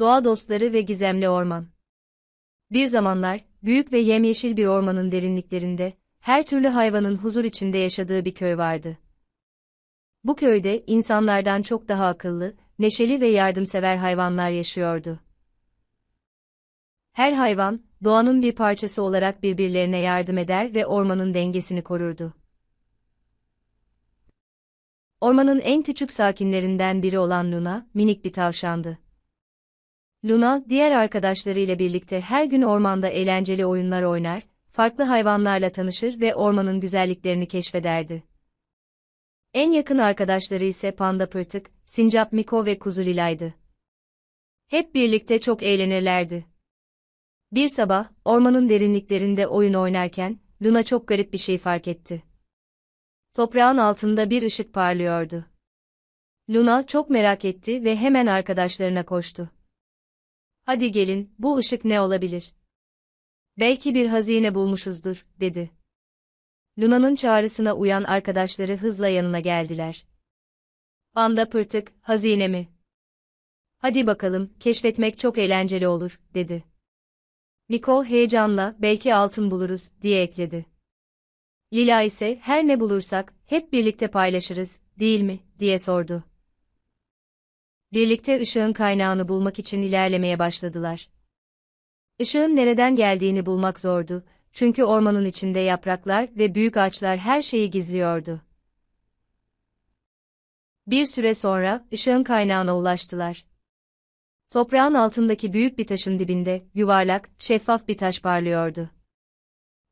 Doğa dostları ve gizemli orman. Bir zamanlar, büyük ve yemyeşil bir ormanın derinliklerinde, her türlü hayvanın huzur içinde yaşadığı bir köy vardı. Bu köyde, insanlardan çok daha akıllı, neşeli ve yardımsever hayvanlar yaşıyordu. Her hayvan, doğanın bir parçası olarak birbirlerine yardım eder ve ormanın dengesini korurdu. Ormanın en küçük sakinlerinden biri olan Luna, minik bir tavşandı. Luna, diğer arkadaşlarıyla birlikte her gün ormanda eğlenceli oyunlar oynar, farklı hayvanlarla tanışır ve ormanın güzelliklerini keşfederdi. En yakın arkadaşları ise Panda Pırtık, Sincap Miko ve Kuzu Lila'ydı. Hep birlikte çok eğlenirlerdi. Bir sabah, ormanın derinliklerinde oyun oynarken, Luna çok garip bir şey fark etti. Toprağın altında bir ışık parlıyordu. Luna çok merak etti ve hemen arkadaşlarına koştu. Hadi gelin, bu ışık ne olabilir? Belki bir hazine bulmuşuzdur, dedi. Luna'nın çağrısına uyan arkadaşları hızla yanına geldiler. Panda pırtık, hazine mi? Hadi bakalım, keşfetmek çok eğlenceli olur, dedi. Miko heyecanla, belki altın buluruz, diye ekledi. Lila ise, her ne bulursak, hep birlikte paylaşırız, değil mi, diye sordu. Birlikte ışığın kaynağını bulmak için ilerlemeye başladılar. Işığın nereden geldiğini bulmak zordu, çünkü ormanın içinde yapraklar ve büyük ağaçlar her şeyi gizliyordu. Bir süre sonra, ışığın kaynağına ulaştılar. Toprağın altındaki büyük bir taşın dibinde, yuvarlak, şeffaf bir taş parlıyordu.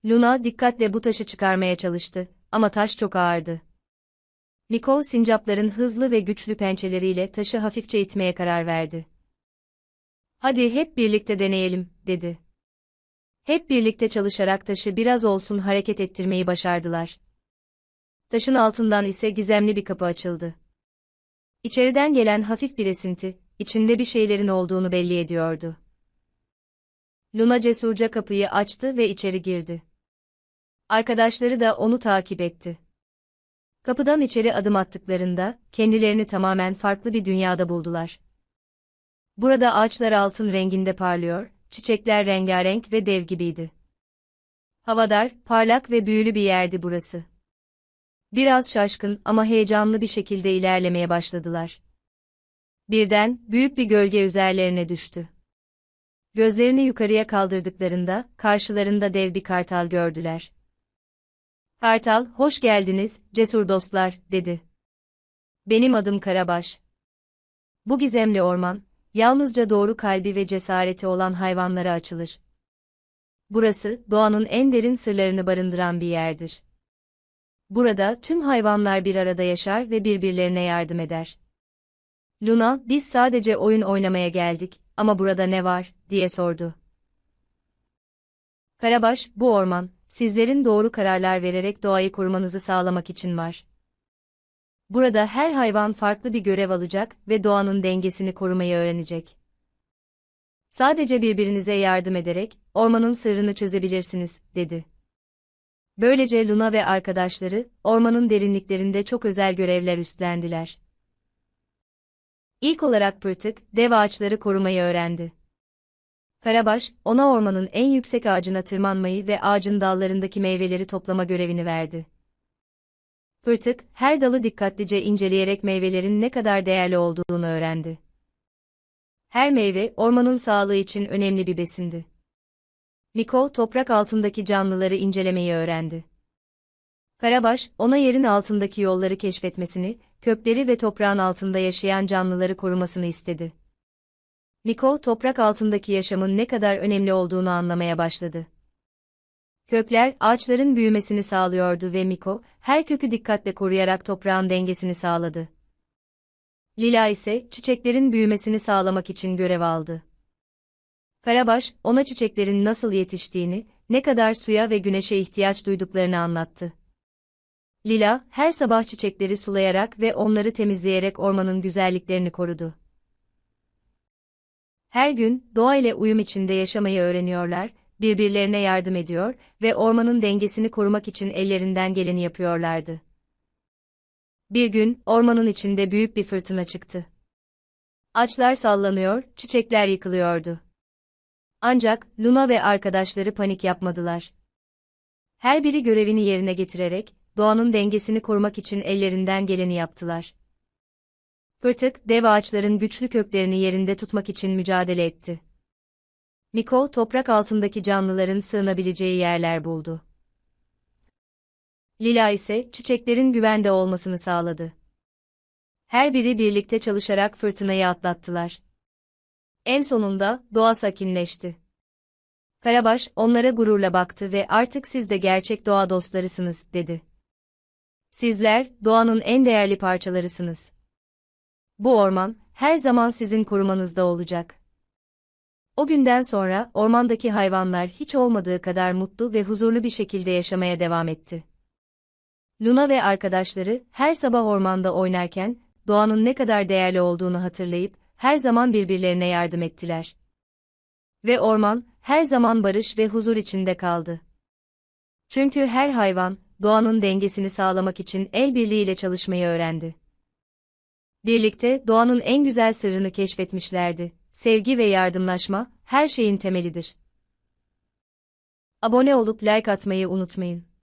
Luna dikkatle bu taşı çıkarmaya çalıştı, ama taş çok ağırdı. Miko sincapların hızlı ve güçlü pençeleriyle taşı hafifçe itmeye karar verdi. Hadi hep birlikte deneyelim, dedi. Hep birlikte çalışarak taşı biraz olsun hareket ettirmeyi başardılar. Taşın altından ise gizemli bir kapı açıldı. İçeriden gelen hafif bir esinti, içinde bir şeylerin olduğunu belli ediyordu. Luna cesurca kapıyı açtı ve içeri girdi. Arkadaşları da onu takip etti. Kapıdan içeri adım attıklarında, kendilerini tamamen farklı bir dünyada buldular. Burada ağaçlar altın renginde parlıyor, çiçekler rengarenk ve dev gibiydi. Havadar, parlak ve büyülü bir yerdi burası. Biraz şaşkın ama heyecanlı bir şekilde ilerlemeye başladılar. Birden, büyük bir gölge üzerlerine düştü. Gözlerini yukarıya kaldırdıklarında, karşılarında dev bir kartal gördüler. Kartal, hoş geldiniz, cesur dostlar, dedi. Benim adım Karabaş. Bu gizemli orman, yalnızca doğru kalbi ve cesareti olan hayvanlara açılır. Burası, doğanın en derin sırlarını barındıran bir yerdir. Burada tüm hayvanlar bir arada yaşar ve birbirlerine yardım eder. Luna, biz sadece oyun oynamaya geldik, ama burada ne var, diye sordu. Karabaş, bu orman, sizlerin doğru kararlar vererek doğayı korumanızı sağlamak için var. Burada her hayvan farklı bir görev alacak ve doğanın dengesini korumayı öğrenecek. Sadece birbirinize yardım ederek ormanın sırrını çözebilirsiniz, dedi. Böylece Luna ve arkadaşları ormanın derinliklerinde çok özel görevler üstlendiler. İlk olarak Pırtık, dev ağaçları korumayı öğrendi. Karabaş, ona ormanın en yüksek ağacına tırmanmayı ve ağacın dallarındaki meyveleri toplama görevini verdi. Pırtık, her dalı dikkatlice inceleyerek meyvelerin ne kadar değerli olduğunu öğrendi. Her meyve, ormanın sağlığı için önemli bir besindi. Miko, toprak altındaki canlıları incelemeyi öğrendi. Karabaş, ona yerin altındaki yolları keşfetmesini, kökleri ve toprağın altında yaşayan canlıları korumasını istedi. Miko, toprak altındaki yaşamın ne kadar önemli olduğunu anlamaya başladı. Kökler, ağaçların büyümesini sağlıyordu ve Miko, her kökü dikkatle koruyarak toprağın dengesini sağladı. Lila ise, çiçeklerin büyümesini sağlamak için görev aldı. Karabaş, ona çiçeklerin nasıl yetiştiğini, ne kadar suya ve güneşe ihtiyaç duyduklarını anlattı. Lila, her sabah çiçekleri sulayarak ve onları temizleyerek ormanın güzelliklerini korudu. Her gün, doğa ile uyum içinde yaşamayı öğreniyorlar, birbirlerine yardım ediyor ve ormanın dengesini korumak için ellerinden geleni yapıyorlardı. Bir gün, ormanın içinde büyük bir fırtına çıktı. Ağaçlar sallanıyor, çiçekler yıkılıyordu. Ancak Luna ve arkadaşları panik yapmadılar. Her biri görevini yerine getirerek doğanın dengesini korumak için ellerinden geleni yaptılar. Pırtık, dev ağaçların güçlü köklerini yerinde tutmak için mücadele etti. Miko, toprak altındaki canlıların sığınabileceği yerler buldu. Lila ise çiçeklerin güvende olmasını sağladı. Her biri birlikte çalışarak fırtınayı atlattılar. En sonunda doğa sakinleşti. Karabaş onlara gururla baktı ve artık siz de gerçek doğa dostlarısınız, dedi. Sizler, doğanın en değerli parçalarısınız. Bu orman, her zaman sizin korumanızda olacak. O günden sonra, ormandaki hayvanlar hiç olmadığı kadar mutlu ve huzurlu bir şekilde yaşamaya devam etti. Luna ve arkadaşları, her sabah ormanda oynarken, doğanın ne kadar değerli olduğunu hatırlayıp, her zaman birbirlerine yardım ettiler. Ve orman, her zaman barış ve huzur içinde kaldı. Çünkü her hayvan, doğanın dengesini sağlamak için el birliğiyle çalışmayı öğrendi. Birlikte doğanın en güzel sırrını keşfetmişlerdi. Sevgi ve yardımlaşma her şeyin temelidir. Abone olup like atmayı unutmayın.